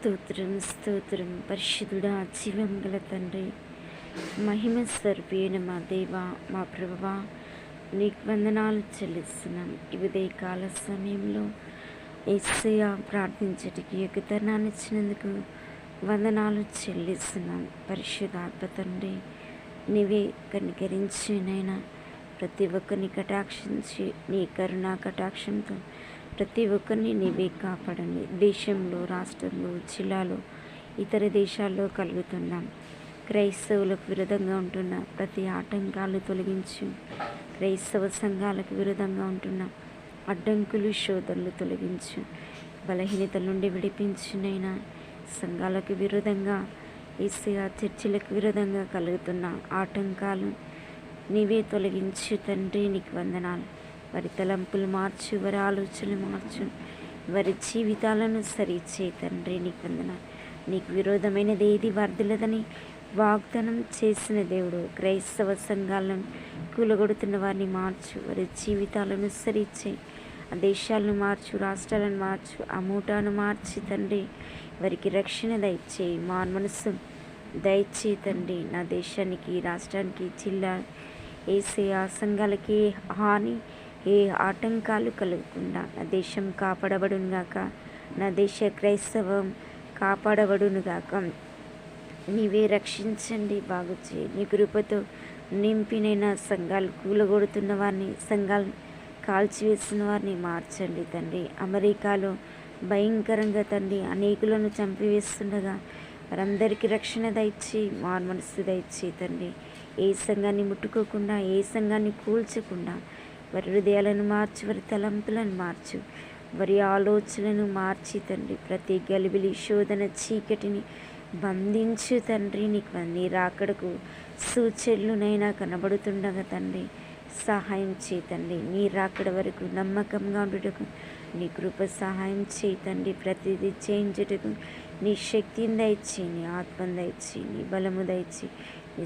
స్తోత్రం స్తోత్రం. పరిశుద్ధుడా జీవం గల తండ్రి మహిమ స్వరూపేణ మా దేవ మా ప్రభువ నీకు వందనాలు చెల్లిస్తున్నాం. ఈ ఉదయకాల సమయంలో ఏసయ ప్రార్థించటికి ఎగుతనాన్ని ఇచ్చినందుకు వందనాలు చెల్లిస్తున్నాం. పరిశుద్ధాత్మ తండ్రి నీవే కనికరించినైనా ప్రతి ఒక్కరిని కటాక్షించి నీ కరుణా కటాక్షంతో ప్రతి ఒక్కరిని నీవే కాపాడండి. దేశంలో రాష్ట్రంలో జిల్లాలో ఇతర దేశాల్లో కలుగుతున్నాం. క్రైస్తవులకు విరుద్ధంగా ఉంటున్న ప్రతి ఆటంకాలు తొలగించు. క్రైస్తవ సంఘాలకు విరుద్ధంగా ఉంటున్న అడ్డంకులు శోధనలు తొలగించు. బలహీనతల నుండి విడిపించినైనా సంఘాలకు విరుద్ధంగా ఈసీఆ చర్చిలకు విరుద్ధంగా కలుగుతున్న ఆటంకాలు నీవే తొలగించు తండ్రి నీకు వందనాలు. వారి తలంపులు మార్చు వారి ఆలోచనలు మార్చు వారి జీవితాలను సరిచే తండ్రి నీకు వందన నీకు విరోధమైనది ఏది వర్ధలేదని వాగ్దానం చేసిన దేవుడు క్రైస్తవ సంఘాలను కూలగొడుతున్న వారిని మార్చు వారి జీవితాలను సరిచే ఆ దేశాలను మార్చు రాష్ట్రాలను మార్చు ఆ మూటాను మార్చి తండ్రి. వారికి రక్షణ దయచేయి మా మనసు దయచేయి తండ్రి. నా దేశానికి రాష్ట్రానికి జిల్లా వేసే ఆ సంఘాలకి హాని ఏ ఆటంకాలు కలగకుండా నా దేశం కాపాడబడునుగాక నా దేశ క్రైస్తవం కాపాడబడునుగాక. నీవే రక్షించండి బాగు చేయి నీ కృపతో నింపినైన సంఘాలు కూలగొడుతున్న వారిని సంఘాలు కాల్చివేసిన వారిని మార్చండి తండ్రి. అమెరికాలో భయంకరంగా తండ్రి అనేకులను చంపివేస్తుండగా వారందరికీ రక్షణ దయచి మారు మనసు దయచి తండ్రి. ఏ సంఘాన్ని ముట్టుకోకుండా ఏ సంఘాన్ని కూల్చకుండా వారి హృదయాలను మార్చి వారి తలంపులను మార్చు. వారి ఆలోచనలను మార్చి తండ్రి. ప్రతి గలిబిలి శోధన చీకటిని బంధించు తండ్రి. నీకు నీ రాకడకు సూచనలునైనా కనబడుతుండగా తండ్రి సహాయం చేయతండి నీ రాకడ వరకు నమ్మకంగా ఉండుటకు నీ కృప సహాయం చేయతండి ప్రతిదీ చేయించుటకు నీ శక్తిని దయచి నీ ఆత్మను దయచి నీ బలము దయచి